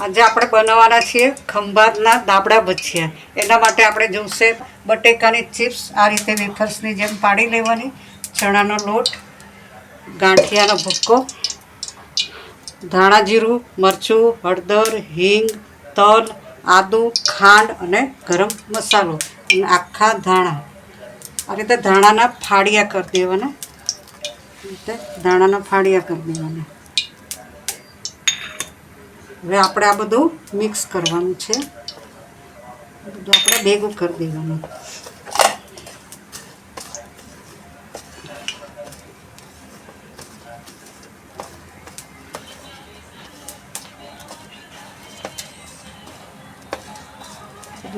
આજે આપણે બનાવવાના છીએ ખંભાતના દાબડા ભજીયા. એના માટે આપણે જોશે બટેકાની ચિપ્સ, આ રીતે વેફર્સની જેમ પાડી લેવાની, ચણાનો લોટ, ગાંઠિયાનો ભૂક્કો, ધાણા જીરું, મરચું, હળદર, હિંગ, તલ, આદુ, ખાંડ અને ગરમ મસાલો અને આખા ધાણા. આ રીતે ધાણાના ફાડિયા કરી દેવાના. રીતે ધાણાના ફાડિયા કરી દેવાના. હવે આપણે આ બધું મિક્સ કરવાનું છે. બધું આપણે ભેગું કરી દેવાનું.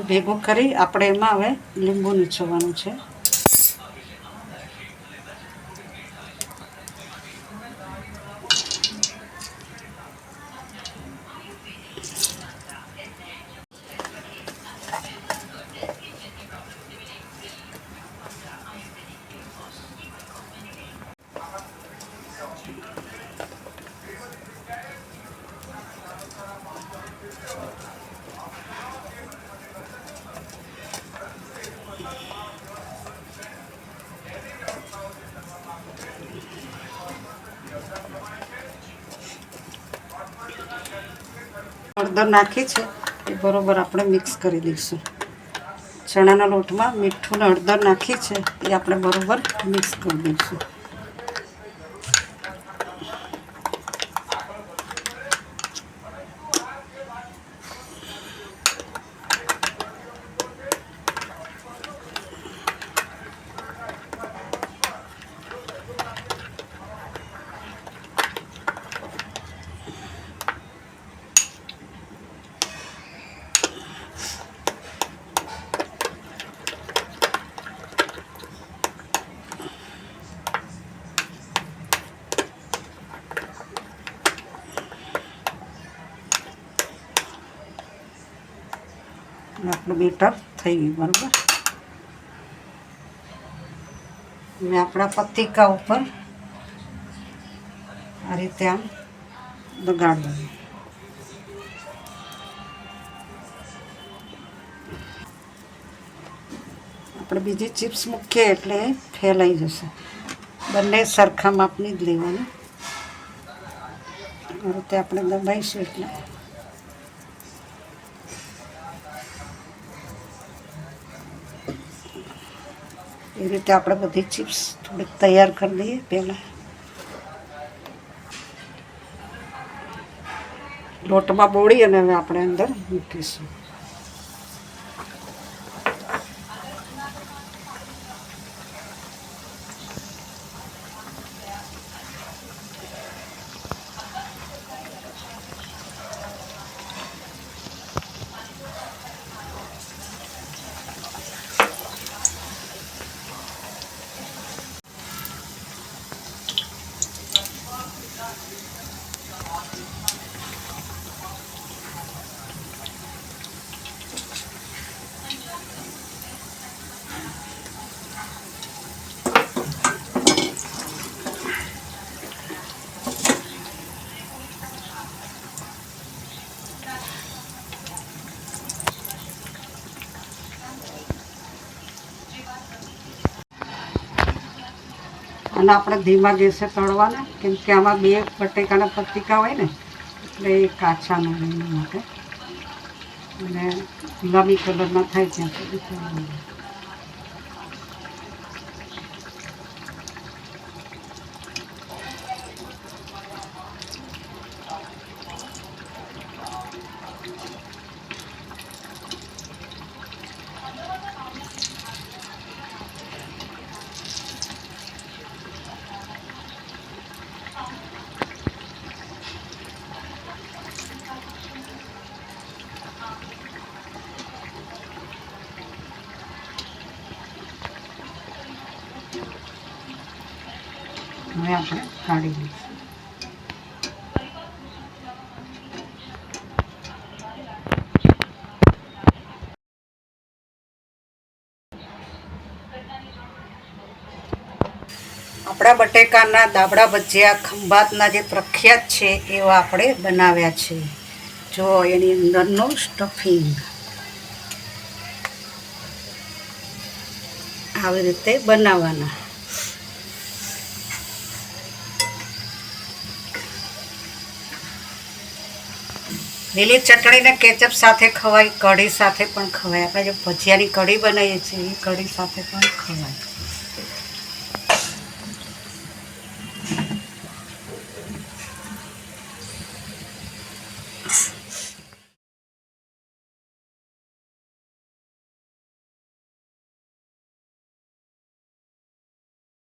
ભેગું કરી આપણે એમાં હવે લીંબુ નીચોવાનું છે. હળદર નાખી છે, એ બરોબર આપણે મિક્સ કરી દઈશું. ચણાના લોટમાં મીઠું ને હળદર નાખી છે, એ આપણે બરોબર મિક્સ કરી દઈશું. આપણું બેટર થઈ ગયું, બરાબર? મેં આપણા પતિકા ઉપર આ રીતે આમ લગાડવાનું આપણે બીજી ચિપ્સ મૂકીએ એટલે ફેલાઈ જશે. બંને સરખા માપની જ લેવાની. આ રીતે આપણે દબાઈશું એટલે. એ રીતે આપણે બધી ચિપ્સ થોડીક તૈયાર કરી દઈએ પહેલાં. લોટમાં બોળી અને હવે આપણે અંદર મૂકીશું. અને આપણે ધીમા ગેસે તળવાના, કેમ કે આમાં બે બટેકાના પતિકા હોય ને, એટલે એ કાચા માટે. અને ગુલાબી કલરના થાય ત્યાં સુધી હવે આપણે કાઢી લઈશું. આપણા બટેકાના દાબડા ભજીયા, ખંભાતના જે પ્રખ્યાત છે, એવા આપણે બનાવ્યા છે. જો એની અંદરનું સ્ટફિંગ આવી રીતે બનાવવાના. લીલી ચટણીને કેચઅપ સાથે ખવાય, કઢી સાથે પણ ખવાય. આપણે જે ભજીયાની કઢી બનાવીએ છીએ, એ કઢી સાથે પણ ખવાય.